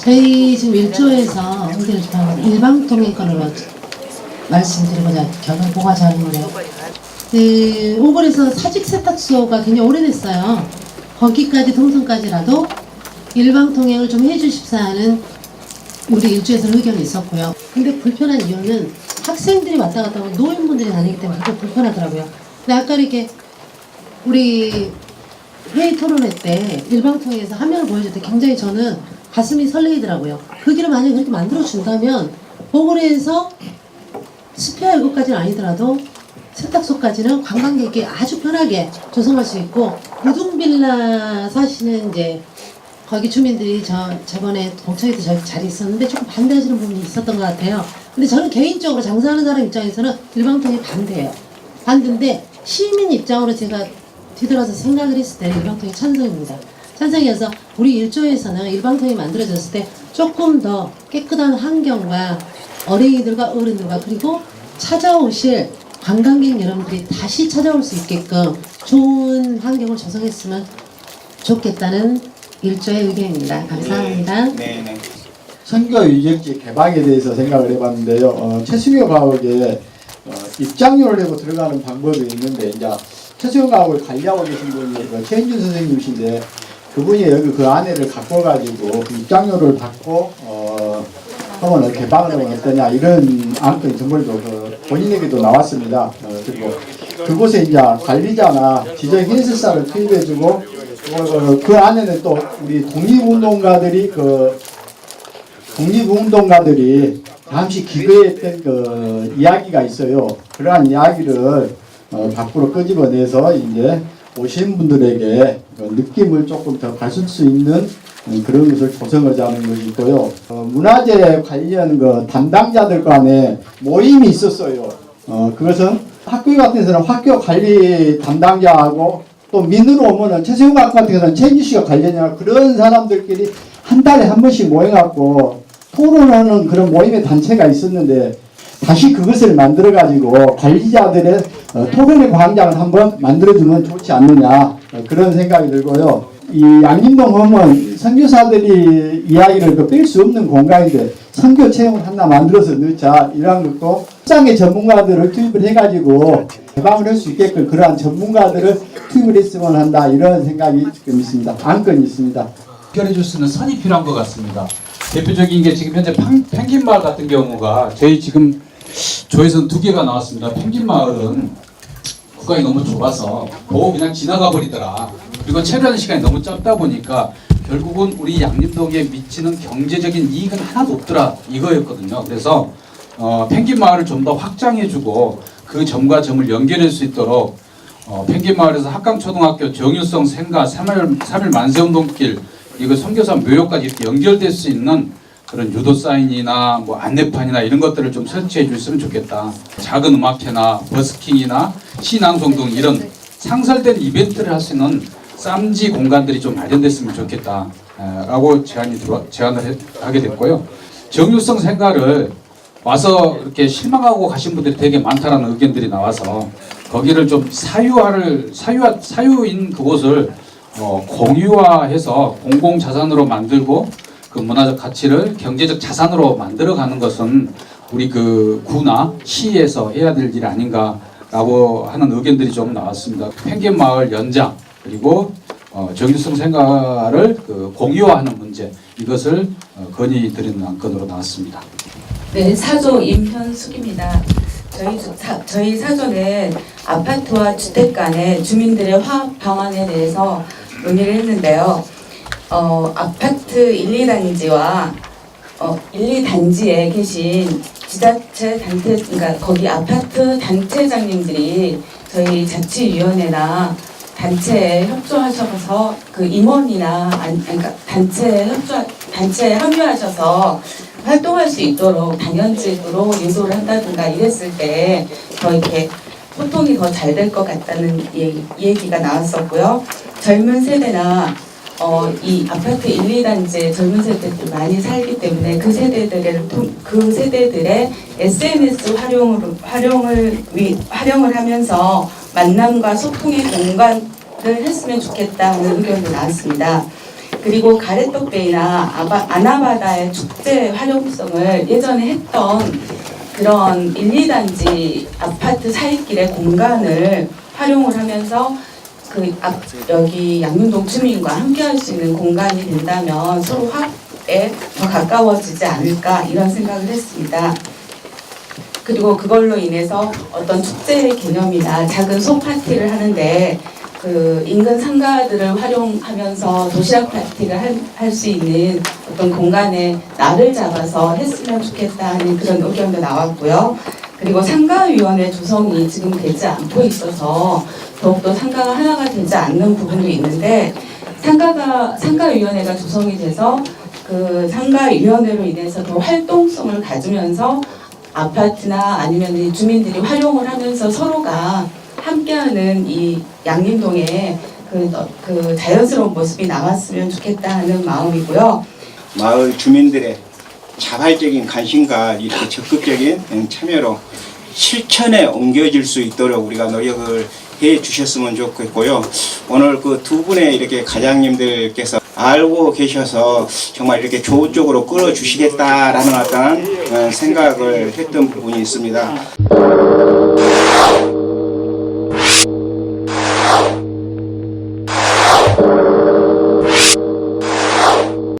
저희 지금 일조에서 의견을 접하는 일방통행권으로 말씀드리고자 결혼 보가 자는데 그 오골에서 사직 세탁소가 굉장히 오래됐어요. 거기까지 동선까지라도 일방통행을 좀 해주십사 하는 우리 일주에서 의견이 있었고요. 근데 불편한 이유는 학생들이 왔다 갔다 하고 노인분들이 다니기 때문에 그게 불편하더라고요. 근데 아까 이렇게 우리 회의 토론회 때 일방통행에서 화면을 보여줄 때 굉장히 저는 가슴이 설레이더라고요. 그 길을 만약에 그렇게 만들어준다면 보궐에서 스페어역까지는 아니더라도 세탁소까지는 관광객이 아주 편하게 조성할 수 있고 우둥빌라 사시는 이제 거기 주민들이 저 저번에 공청회도 저 자리 있었는데 조금 반대하시는 부분이 있었던 것 같아요. 근데 저는 개인적으로 장사하는 사람 입장에서는 일방통행 반대예요. 반대인데 시민 입장으로 제가 뒤돌아서 생각을 했을 때 일방통행 찬성입니다. 찬성이어서 우리 일조에서는 일방통행이 만들어졌을 때 조금 더 깨끗한 환경과 어린이들과 어른들과 그리고 찾아오실 관광객 여러분들이 다시 찾아올 수 있게끔 좋은 환경을 조성했으면 좋겠다는 일조의 의견입니다. 감사합니다. 네, 네. 선거 유적지 개방에 대해서 생각을 해봤는데요. 어, 최승효 가옥에 어, 입장료를 내고 들어가는 방법이 있는데 이제 최승효 가옥을 관리하고 계신 분이 그 최인준 선생님이신데 그분이 여기 그 안에를 갖고 가지고 그 입장료를 받고 어, 하면 개방을 하면 어떠냐 이런 안건 정보도 그 본인에게도 나왔습니다. 어, 그리고 그곳에 이제 관리자나 지정 해설사를 투입해주고 어, 그 안에는 또 우리 독립운동가들이 그 독립운동가들이 잠시 기거했던 그 이야기가 있어요. 그러한 이야기를 어, 밖으로 끄집어내서 이제 오신 분들에게 그 느낌을 조금 더 가질 수 있는 음, 그런 것을 조성하자 하는 것이고요. 어, 문화재 관련 그 담당자들 간에 모임이 있었어요. 어, 그것은 학교 같은 데서는 학교 관리 담당자하고 또 민으로 오면은 최세훈 학교 같은 경우는 최인주 씨가 관련이나 그런 사람들끼리 한 달에 한 번씩 모여갖고 토론하는 그런 모임의 단체가 있었는데 다시 그것을 만들어 가지고 관리자들의 어, 토론의 광장을 한번 만들어주면 좋지 않느냐 어, 그런 생각이 들고요. 이 양림동 홈은 선교사들이 이야기를 그 뺄 수 없는 공간인데 선교 체험을 하나 만들어서 넣자 이러한 것도 시장의 전문가들을 투입을 해가지고 개방을 할 수 있게끔 그러한 전문가들을 투입을 했으면 한다 이런 생각이 지금 있습니다. 안건이 있습니다. 해결해 줄 수 있는 선이 필요한 것 같습니다. 대표적인 게 지금 현재 펭- 펭귄마을 같은 경우가 저희 지금 조회선 두 개가 나왔습니다. 펭귄 마을은 구간이 너무 좁아서 보고 그냥 지나가 버리더라. 그리고 체류하는 시간이 너무 짧다 보니까 결국은 우리 양림동에 미치는 경제적인 이익은 하나도 없더라 이거였거든요. 그래서 어, 펭귄 마을을 좀 더 확장해주고 그 점과 점을 연결할 수 있도록 어, 펭귄 마을에서 학강초등학교 정유성 생가 3일, 3일 만세운동길 이거 선교사 묘역까지 연결될 수 있는 그런 유도 사인이나 뭐 안내판이나 이런 것들을 좀 설치해 줬으면 좋겠다. 작은 음악회나 버스킹이나 시낭송 등 이런 상설된 이벤트를 할 수 있는 쌈지 공간들이 좀 마련됐으면 좋겠다. 에, 라고 제안이 들어, 제안을 해- 하게 됐고요. 정유성 생가를 와서 이렇게 실망하고 가신 분들이 되게 많다라는 의견들이 나와서 거기를 좀 사유화를 사유화 사유인 그곳을 어, 공유화해서 공공 자산으로 만들고 그 문화적 가치를 경제적 자산으로 만들어가는 것은 우리 그 구나 시에서 해야 될 일 아닌가라고 하는 의견들이 좀 나왔습니다. 펭귄 마을 연장 그리고 어, 정유성 생활을 그 공유화하는 문제 이것을 어, 건의드리는 안건으로 나왔습니다. 네, 사조 임현숙입니다. 저희 주- 사, 저희 사조는 아파트와 주택 간의 주민들의 화합 방안에 대해서 논의를 했는데요. 어, 아파트 1, 2단지와 어, 1, 2단지에 계신 지자체 단체, 그러니까 거기 아파트 단체장님들이 저희 자치위원회나 단체에 협조하셔서 그 임원이나 아니, 그러니까 단체에 협조 단체에 합류하셔서 활동할 수 있도록 당연직으로 유도를 한다든가 이랬을 때 더 이렇게 소통이 더 잘 될 것 같다는 얘기, 얘기가 나왔었고요. 젊은 세대나 어, 이 아파트 1, 2단지에 젊은 세대들 많이 살기 때문에 그 세대들을 통, 그 세대들의 SNS 활용을 활용을 위, 활용을 하면서 만남과 소통의 공간을 했으면 좋겠다는 의견이 나왔습니다. 그 그리고 가래떡배이나 아나바다의 축제 활용성을 예전에 했던 그런 1, 2단지 아파트 사이길의 공간을 활용을 하면서 그 앞, 여기 양윤동 주민과 함께 할 수 있는 공간이 된다면 서로 화에 더 가까워지지 않을까 이런 생각을 했습니다. 그리고 그걸로 인해서 어떤 축제의 개념이나 작은 소파티를 하는데 그 인근 상가들을 활용하면서 도시락 파티를 할 수 있는 어떤 공간에 날을 잡아서 했으면 좋겠다 하는 그런 의견도 나왔고요. 그리고 상가위원회 조성이 지금 되지 않고 있어서 더욱더 상가가 하나가 되지 않는 부분도 있는데 상가가 상가위원회가 조성이 돼서 그 상가위원회로 인해서 더 활동성을 가지면서 아파트나 아니면 이 주민들이 활용을 하면서 서로가 함께하는 이 양림동의 그, 어, 그 자연스러운 모습이 나왔으면 좋겠다 하는 마음이고요. 마을 주민들의 자발적인 관심과 이렇게 적극적인 참여로 실천에 옮겨질 수 있도록 우리가 노력을 해 주셨으면 좋겠고요. 오늘 그 두 분의 이렇게 가장님들께서 알고 계셔서 정말 이렇게 좋은 쪽으로 끌어 주시겠다라는 어떤 어, 생각을 했던 부분이 있습니다.